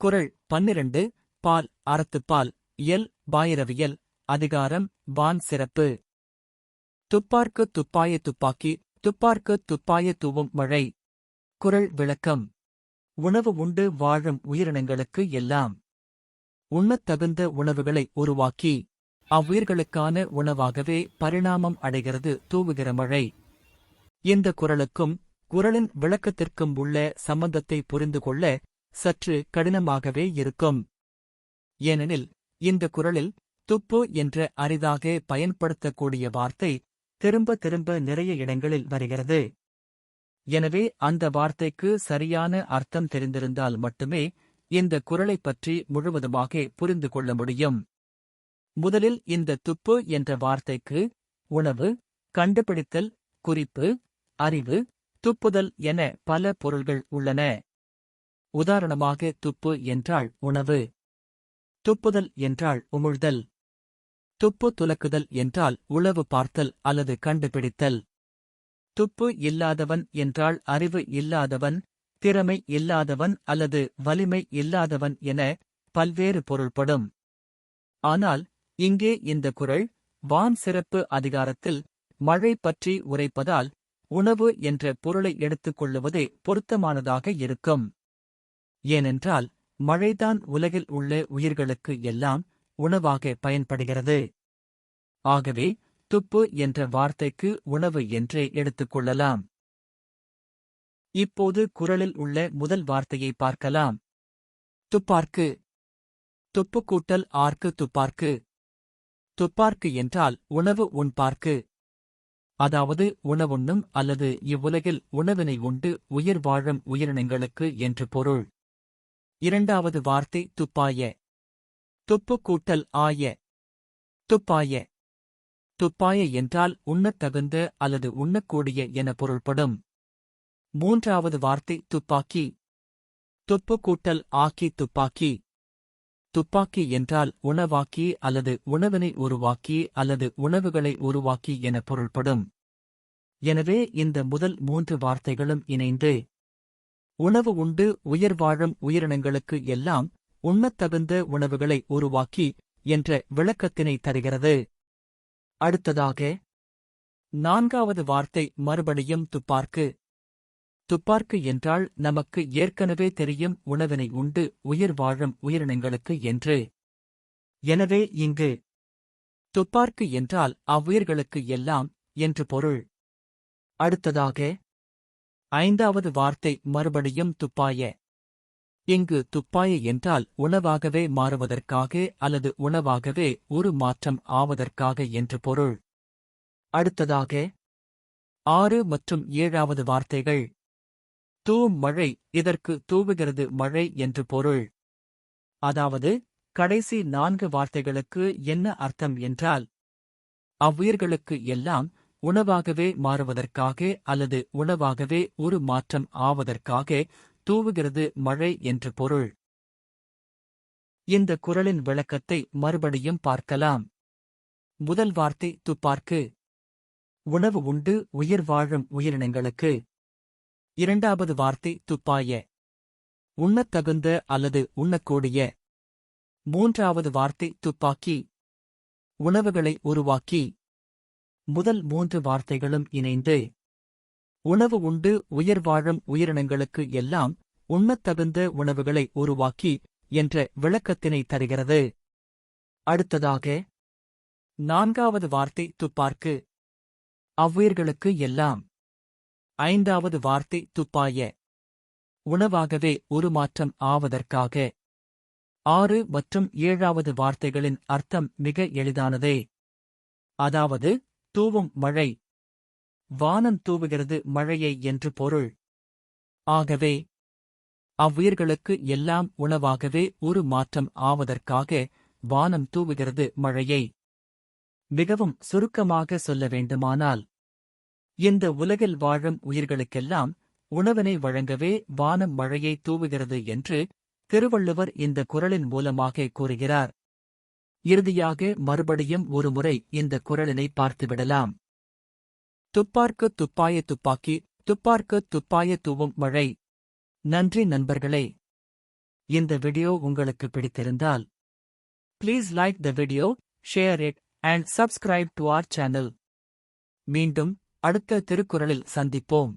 குறள் பன்னிரண்டு பால் அறத்துப்பால் இயல் பாயிரவியல் அதிகாரம் வான் சிறப்பு. துப்பார்க்கு துப்பாய துப்பாக்கி துப்பார்க்கு துப்பாய தூவும் மழை. குறள் விளக்கம். உணவு உண்டு வாழும் உயிரினங்களுக்கு எல்லாம். உண்ணத் தகுந்த உணவுகளை உருவாக்கி. அவ்வுயிர்களுக்கான உணவாகவே பரிணாமம் அடைகிறது தூவுகிற மழை. இந்த குறளுக்கும் குறளின் விளக்கத்திற்கும் உள்ள சம்பந்தத்தை புரிந்து கொள்ள சற்று கடினமாகவே இருக்கும். ஏனெனில் இந்த குறளில் துப்பு என்ற அரிதாக பயன்படுத்தக்கூடிய வார்த்தை திரும்ப திரும்ப நிறைய இடங்களில் வருகிறது. எனவே அந்த வார்த்தைக்கு சரியான அர்த்தம் தெரிந்திருந்தால் மட்டுமே இந்த குறளைப் பற்றி முழுவதுமாக புரிந்து கொள்ள முடியும். முதலில் இந்த துப்பு என்ற வார்த்தைக்கு உணவு கண்டுபிடித்தல் குறிப்பு அறிவு துப்புதல் என பல பொருள்கள் உள்ளன. உதாரணமாக துப்பு என்றால் உணவு. துப்புதல் என்றால் உமிழ்தல். துப்பு துலக்குதல் என்றால் உளவு பார்த்தல் அல்லது கண்டுபிடித்தல். துப்பு இல்லாதவன் என்றால் அறிவு இல்லாதவன் திறமை இல்லாதவன் அல்லது வலிமை இல்லாதவன் என பல்வேறு பொருள்படும். ஆனால் இங்கே இந்த குறள் வான் சிறப்பு அதிகாரத்தில் மழை பற்றி உரைப்பதால் உணவு என்ற பொருளை எடுத்துக் கொள்ளுவதே பொருத்தமானதாக இருக்கும். ஏனென்றால் மழைதான் உலகில் உள்ள உயிர்களுக்கு எல்லாம் உணவாக பயன்படுகிறது. ஆகவே துப்பு என்ற வார்த்தைக்கு உணவு என்றே எடுத்துக் கொள்ளலாம். இப்போது குறளில் உள்ள முதல் வார்த்தையை பார்க்கலாம். துப்பார்க்கு. துப்பு கூட்டல் ஆர்க்கு துப்பார்க்கு. துப்பார்க்கு என்றால் உணவு உண்பார்க்கு அதாவது உணவுண்ணும் அல்லது இவ்வுலகில் உணவினை உண்டு உயிர் வாழும் உயிரினங்களுக்கு என்று பொருள். இரண்டாவது வார்த்தை துப்பாய. துப்பு கூட்டல் ஆய. துப்பாய. துப்பாய என்றால் உண்ணத் தகுந்த அல்லது உண்ணக்கூடிய என பொருள்படும். மூன்றாவது வார்த்தை துப்பாக்கி. துப்பு கூட்டல் ஆக்கி துப்பாக்கி. துப்பாக்கி என்றால் உணவாக்கி அல்லது உணவினை உருவாக்கி அல்லது உணவுகளை உருவாக்கி என பொருள்படும். எனவே இந்த முதல் மூன்று வார்த்தைகளும் இணைந்து உணவு உண்டு உயிர் வாழும் உயிரினங்களுக்கு எல்லாம் உண்ணத் தகுந்த உணவுகளை உருவாக்கி என்ற விளக்கத்தினை தருகிறது. அடுத்ததாக நான்காவது வார்த்தை மறுபடியும் துப்பார்க்கு. துப்பார்க்கு என்றால் நமக்கு ஏற்கனவே தெரியும் உணவினை உண்டு உயிர் வாழும் உயிரினங்களுக்கு என்று. எனவே இங்கு துப்பார்க்கு என்றால் அவ்வுயிர்களுக்கு எல்லாம் என்று பொருள். அடுத்ததாக ஐந்தாவது வார்த்தை மறுபடியும் துப்பாய. இங்கு துப்பாய என்றால் உணவாகவே மாறுவதற்காக அல்லது உணவாகவே ஒரு மாற்றம் ஆவதற்காக என்று பொருள். அடுத்ததாக ஆறு மற்றும் ஏழாவது வார்த்தைகள். தூ மழை இதற்கு தூவுகிறது மழை என்று பொருள். அதாவது கடைசி நான்கு வார்த்தைகளுக்கு என்ன அர்த்தம் என்றால் அவ்வுயிர்களுக்கு எல்லாம் உணவாகவே மாறுவதற்காக அல்லது உணவாகவே ஒரு மாற்றம் ஆவதற்காக தூவுகிறது மழை என்று பொருள். இந்த குறளின் விளக்கத்தை மறுபடியும் பார்க்கலாம். முதல் வார்த்தை துப்பார்க்கு. உணவு உண்டு உயிர் வாழும் உயிரினங்களுக்கு. இரண்டாவது வார்த்தை துப்பாய. உண்ணத் தகுந்த அல்லது உண்ணக்கூடிய. மூன்றாவது வார்த்தை துப்பாக்கி. உணவுகளை உருவாக்கி. முதல் மூன்று வார்த்தைகளும் இணைந்து உணவு உண்டு உயிர் வாழும் உயிரினங்களுக்கு எல்லாம் உண்ணத் தகுந்த உணவுகளை உருவாக்கி என்ற விளக்கத்தினை தருகிறது. அடுத்ததாக நான்காவது வார்த்தை துப்பார்க்கு. அவ்வுயிர்களுக்கு எல்லாம் ஐந்தாவது வார்த்தை துப்பாய. உணவாகவே உருமாற்றம் ஆவதற்காக. ஆறு மற்றும் ஏழாவது வார்த்தைகளின் அர்த்தம் மிக எளிதானதே. அதாவது தூவும் மழை. வானம் தூவுகிறது மழையை என்று பொருள். ஆகவே அவ்வுயிர்களுக்கு எல்லாம் உணவாகவே ஒரு மாற்றம் ஆவதற்காக வானம் தூவுகிறது மழையை. மிகவும் சுருக்கமாக சொல்ல வேண்டுமானால் இந்த உலகில் வாழும் உயிர்களுக்கெல்லாம் உணவினை வழங்கவே வானம் மழையை தூவுகிறது என்று திருவள்ளுவர் இந்த குரலின் மூலமாக கூறுகிறார். இறுதியாக மறுபடியும் ஒருமுறை இந்த குரலினை பார்த்துவிடலாம். துப்பார்க்கு துப்பாய துப்பாக்கி துப்பார்க்கு துப்பாய தூவும் மழை. நன்றி நண்பர்களே. இந்த வீடியோ உங்களுக்கு பிடித்திருந்தால் please like the video share it and subscribe to our channel மீண்டும் அடுத்த திருக்குறளில் சந்திப்போம்.